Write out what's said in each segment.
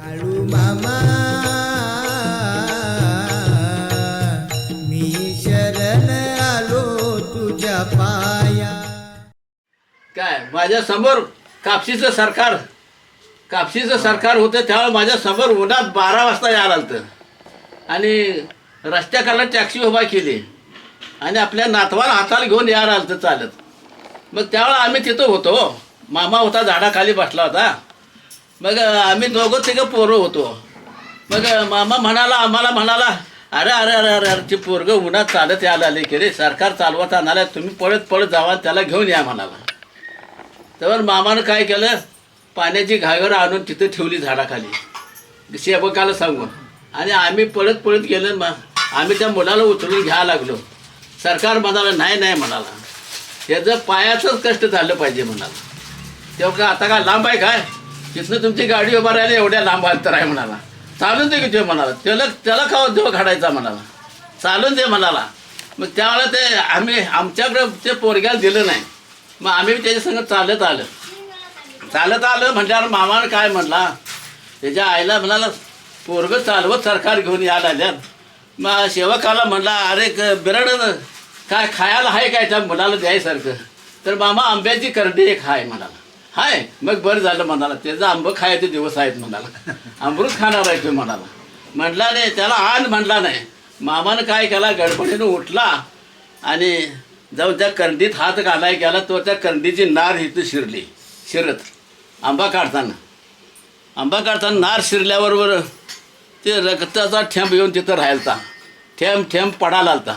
बाळू मामा. मी शरण आलो तुझ्या पाया. काय माझ्यासमोर कापशीचं सरकार कापशीचं सरकार होतं त्यावेळेला माझ्यासमोर उन्हात बारा वाजता यायला आलं आणि रस्त्याकडला टॅक्सी उभा केली. आणि आपल्या नातवाला हाताला घेऊन यायला आलं चालत. मग त्यावेळेला आम्ही तिथं होतो. मामा होता झाडाखाली बसला होता. मग आम्ही दोघं तिघं पोरं होतो. मग मामा म्हणाला आम्हाला म्हणाला अरे अरे अरे अरे अरे ते पोरगं उन्हात चालत यायला आले की रे सरकार चालवत आणाला तुम्ही पळत पळत जावा त्याला घेऊन या म्हणाला. तर मामानं काय केलं? पाण्याची घागर आणून तिथं ठेवली झाडाखाली. सेवकाला सांगून आणि आम्ही पळत पळत गेलो मग आम्ही त्या मुलाला उचलून घ्यायला लागलो. सरकार म्हणाला नाही नाही म्हणाला. याचं पायाचंच कष्ट झालं पाहिजे म्हणाला. तेव्हा का आता काय लांब आहे काय? तिथनं तुमची गाडी उभा राहिली एवढ्या लांब अंतर आहे म्हणाला. चालून दे की ते म्हणाला. त्याला त्याला का देव घाडायचा म्हणाला. चालून दे म्हणाला. मग त्यावेळेला ते आम्ही आमच्याकडं ते पोरग्याला दिलं नाही. मग आम्ही त्याच्या संग चालत आलं. चालत आलं म्हटल्यावर मामानं काय म्हटला त्याच्या आईला म्हणाला पोरगं चालवत सरकार घेऊन यायला आल्यात मग सेवकाला म्हटला अरे क- काय खायला आहे काय? त्या मुलाला द्यायसारखं. तर मामा आंब्याची करडी एक आहे म्हणाला. हाय मग बरं झालं म्हणाला. त्याचं आंबं खायचे दिवस आहेत म्हणाला. अमृत खाणार आहे तो म्हणाला. म्हटला नाही त्याला आण म्हटला नाही. मामानं काय केला? गडबडीनं उठला आणि जाऊन त्या कंडीत हात घालाय गेला. तो त्या कंडीची नार इथं शिरली. शिरत. आंबा काढताना. आंबा काढताना नार शिरल्याबरोबर ते रक्ताचा ठेंब येऊन तिथं राहायला ठेंब ठेंब पडायला आलता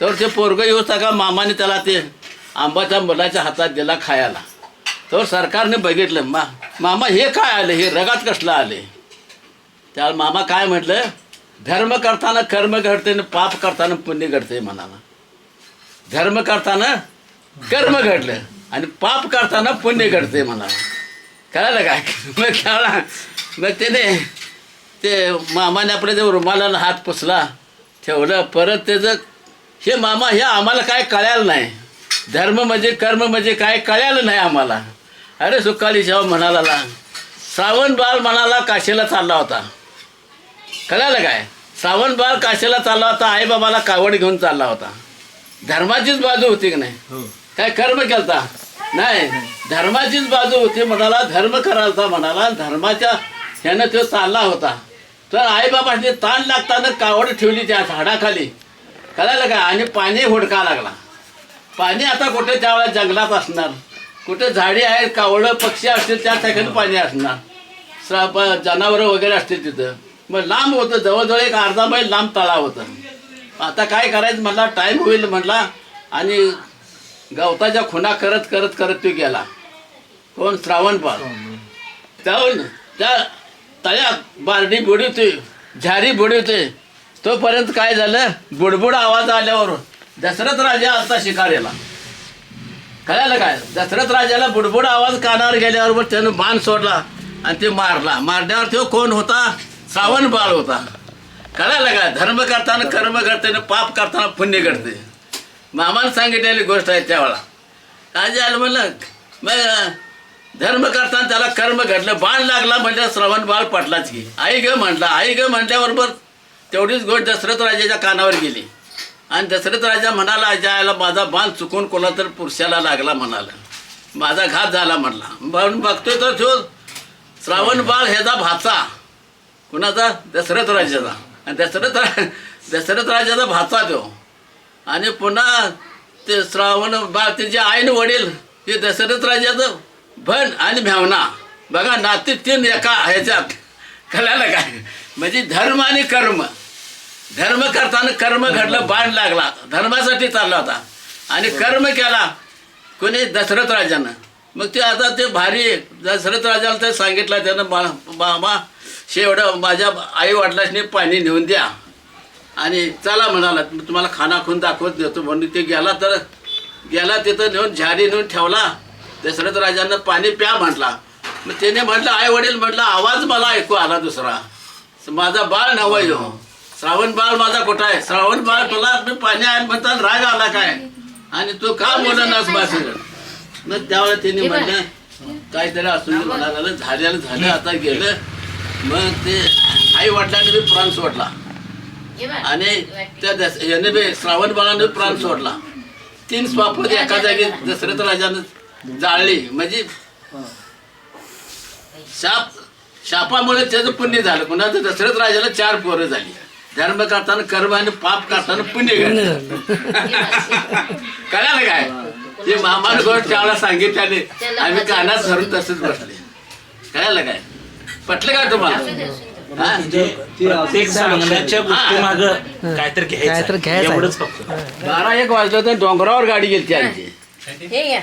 तर ते पोरगं येऊ का मामाने त्याला ते आंबाच्या मुलाच्या हातात दिला खायला. तर सरकारने बघितलं मा मामा हे काय आलं? हे रगात कसलं आले? त्याला मामा काय म्हटलं? धर्म करताना कर्म घडते आणि पाप करताना पुण्य घडते म्हणाला. धर्म करताना कर्म घडलं आणि पाप करताना पुण्य घडते म्हणाला. कळालं काय? मग कळा मग त्याने ते मामाने आपल्या ते रुमालाला हात पुसला ठेवलं परत त्याचं हे मामा हे आम्हाला काय कळायला नाही. धर्म म्हणजे कर्म म्हणजे काय कळायला नाही आम्हाला. अरे सुकाली जेव्हा म्हणाला श्रावण बाळ म्हणाला काशीला चालला होता. कळालं काय? श्रावण बाळ काशीला चालला होता आईबाबाला कावड घेऊन चालला होता. धर्माचीच बाजू होती की नाही? काय कर्म केलता? नाही. धर्माचीच बाजू होती म्हणाला धर्म करायचा म्हणाला धर्माच्या ह्यानं तो चालला होता. तर आईबाबाने ताण लागताना कावड ठेवली त्या झाडाखाली. कळालं का आणि पाणी हुडका लागला. पाणी आता कुठे त्यावेळेला जंगलात असणार? कुठे झाडी आहेत कावडं पक्षी असतील त्या ठिकाणी पाणी असणार. श्राप जनावरं वगैरे असतील तिथं. मग लांब होतं जवळजवळ एक अर्धा मैल लांब तळाव होतं. आता काय करायचं म्हणला टाईम होईल म्हणला आणि गवताच्या खुणा करत करत करत तो गेला. कोण? श्रावण पाल जाऊन त्या तळ्यात बारडी बुडवते झारी बुडवते तोपर्यंत काय झालं? बुडबुड आवाज आल्यावर दशरथ राजा आता शिकारीला. कळालं काय? दशरथ राजाला बुडबुड आवाज कानावर गेल्याबरोबर त्यानं बाण सोडला आणि ते मारला. मारण्यावर तो कोण होता? श्रावण बाळ होता. कळालं काय धर्म करताना कर्म करताना पाप करताना पुण्य करते. मामानं सांगितलेली गोष्ट आहे त्यावेळा काय झालं म्हणलं मग धर्म करताना त्याला कर्म घडलं. बाण लागला म्हणजे श्रवण बाळ पटलाच की. आई ग म्हटला आई ग म्हटल्याबरोबर तेवढीच गोष्ट दशरथ राजाच्या कानावर गेली. आणि दशरथ राजा म्हणाला ज्याला माझा बाण चुकून कोणा तर पुरुषाला लागला म्हणाला. माझा घात झाला म्हणला. म्हणून बघतोय तर तो श्रावण बाळ ह्याचा भाचा. कुणाचा? दशरथ राजाचा. आणि दशरथ रा दशरथ राजाचा भाचा तो. आणि पुन्हा ते श्रावण बाळ त्याचे आईन वडील हे दशरथ राजाचं भण आणि भावना बघा नाती तीन एका ह्याच्यात. कळालं काय? म्हणजे धर्म आणि कर्म. धर्म करताना कर्म घडलं बाण लागला. धर्मासाठी चालला होता. आणि कर्म केला. कोणी दशरथ राजानं. मग ते आता ते भारी दशरथ राजाला ते सांगितलं त्यानं मा- मामा शेवढं माझ्या आई वडिलांनी पाणी नेऊन द्या. आणि चला म्हणाला तुम्हाला खाना खून दाखवत देतो म्हणून ते गेला तर गेला तिथं नेऊन झाडी नेऊन ठेवला. दशरथ राजानं पाणी प्या म्हटला. मग त्याने म्हटलं आई वडील म्हटलं आवाज मला ऐकू आला दुसरा. माझा बाळ नवं यो श्रावण बाळ माझा कुठं आहे? श्रावण बाळ तुला मी पाणी आहे म्हणतात राग आला काय? आणि तू का बोलनास भाषण मग त्यावेळेला त्यांनी म्हटलं काहीतरी असून म्हणाला झालेलं झालं आता गेलं. मग ते आई वडिलांनी बी प्राण सोडला. आणि त्या याने बी श्रावण बाळाने प्राण सोडला. तीन स्वापत एका जागी दशरथ राजानं जाळली. म्हणजे शाप शापामुळे त्याचं पुण्य झालं. कुणाचं? दशरथ राजाला चार पोरं झाली. धर्म करताना कर्म आणि पाप करताना पुण्य घडलं कळालं काय? ते मामान गोड त्यावेळेला सांगितल्याने आम्ही कानात धरून तसंच बसले. कळालं काय? पटलं काय तुम्हाला? हा? ते सांगण्याच्या गोष्टी माग काहीतरी काहीतरी घ्यायचं घ्यायचं आहे. एवढंच फक्त. बारा एक वाजलं तर डोंगरावर गाडी गेली आमची.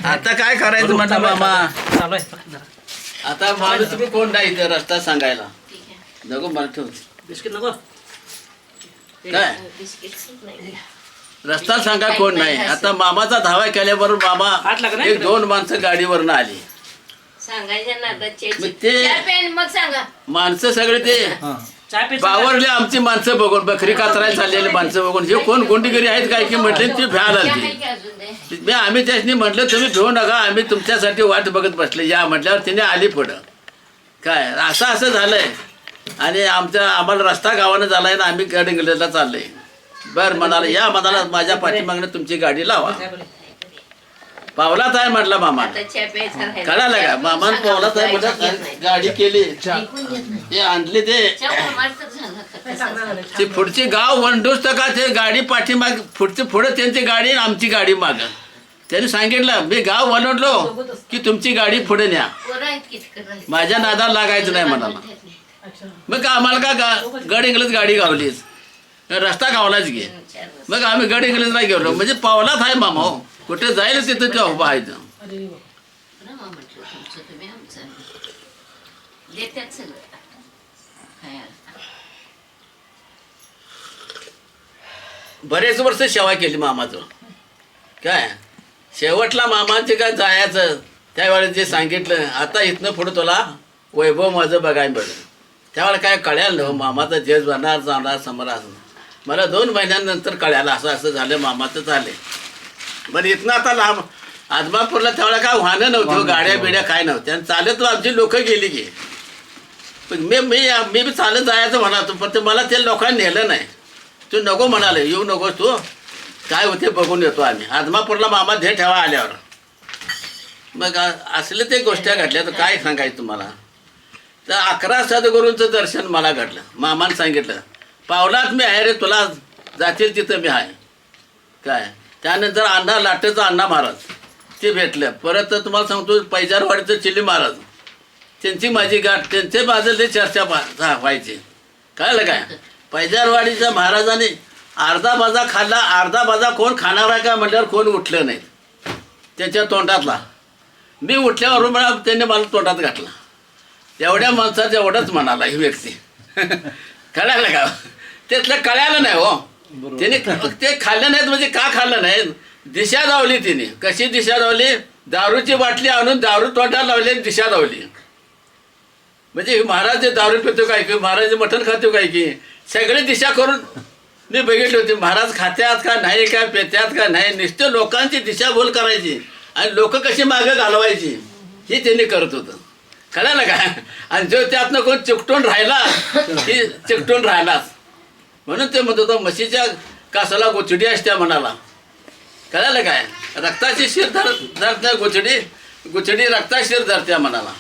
आता काय करायचं म्हणता मामा? चालू आहे आता माणूस तुम्ही कोण नाही इथे रस्ता सांगायला? नको मला ठेव बिस्किट नको? काय? रस्ता सांगा कोण नाही. आता मामाचा धावा केल्याबरोबर मामा एक. दोन माणसं गाडीवरनं आली. मग ते- माणसं सगळे ते बावरले आमची माणसं बघून बकरी कातरायला चाललेली माणसं बघून. हे कोण गोंडीगिरी आहेत काय की म्हटले ते भ्याल आली? मी आम्ही त्याच्यानी म्हटलं तुम्ही भेऊ नका आम्ही तुमच्यासाठी वाट बघत बसले. या म्हटल्यावर तिने आली पुढं. काय? असं असं झालंय. आणि आमच्या आम्हाला रस्ता गावानं झालाय ना आम्ही गडंगलेला चाललोय बर म्हणाला या म्हणाला माझ्या पाठीमागनं तुमची गाडी लावा पावलात आहे म्हटलं मामा. कळालं का मामान सांगा, पावलात आहे नाही. गाडी केली. ते आणले ते ते पुढची गाव वंडूस तर का ते गाडी पाठीमाग पुढची पुढे त्यांची गाडी आणि आमची गाडी माग त्यांनी सांगितलं मी गाव वलवडलो की तुमची गाडी पुढे न्या. माझ्या नादाला लागायचं नाही म्हणाला मग आम्हाला का गा गड इंग्लज गाडी गावलीच रस्ता गावलाच घे. मग आम्ही गड इंग्लजला गेलो. म्हणजे पावलात आहे मामा हो. कुठे जाईल तिथं त्या उभा आहे. बरेच वर्ष सेवा केली मामाचं. काय? शेवटला मामाचे काय जायचं? त्यावेळेस जे सांगितलं आता इथनं पुढं तुला वैभव माझं बघाय बघ त्यावेळेला काय कळालं नव्ह मामाचं जेज बनणार जाणार समोर असणार मला दोन महिन्यानंतर कळालं असं असं झालं मामाचं झालं. बरं इथनं आता लांब आदमापूरला त्यावेळेला काय वाहनं नव्हतं गाड्या बिड्या काय नव्हत्या आणि चालत आमची लोक गेली की. पण मी मी मी बी चालत जायचं म्हणालो पण ते मला ते लोकांनी नेलं नाही. तू नको म्हणाले येऊ नकोस तू. काय होते बघून येतो आम्ही. आदमापूरला मामा धे ठेवा आल्यावर. मग असले ते गोष्टी घडल्या तर काय सांगायचं तुम्हाला? तर अकरा सद्गुरूंचं दर्शन मला घडलं. मामानं सांगितलं पावलात मी आहे रे तुला जातील तिथं मी आहे. काय? त्यानंतर अण्णा लाटेचं अण्णा महाराज ते भेटलं. परत तुम्हाला सांगतो पैजारवाडीचं चिली महाराज. त्यांची माझी गाठ त्यांचे माझं ते चर्चा पा- व्हायची. कळलं काय? पैजारवाडीच्या महाराजाने अर्धा बाजा खाल्ला अर्धा बाजा कोण खाणार आहे का म्हटल्यावर कोण उठलं नाही त्याच्या तोंडातला. मी उठल्यावर मला त्यांनी मला तोंडात घातला. एवढ्या माणसाचं एवढंच म्हणाला ही व्यक्ती. कळालं का? त्यातलं कळालं नाही हो. त्याने ते खाल्लं नाहीत म्हणजे का खाल्लं नाही? दिशा दावली तिने. कशी दिशा दावली दारूची बाटली आणून दारू तोंडाला लावली दिशा दावली म्हणजे महाराज जे दारू पितो काय की? महाराज मटण खातो काय की? सगळे दिशा करून मी बघितली होती. महाराज खात्यात का नाही का पेत्यात का नाही? नुसतं लोकांची दिशाभूल करायची. आणि लोक कशी मागं घालवायची? हे त्यांनी करत होतं. कळालं का आणि जो त्यातनं कोण चिकटून राहिला की चिकटून राहिलाच म्हणून ते म्हणत होतं म्हशीच्या कासाला गोचडी असत्या म्हणाला. कळलं काय? रक्ताची शिर धर धरत्या गोचडी गोचडी रक्ताशीर धरत्या म्हणाला.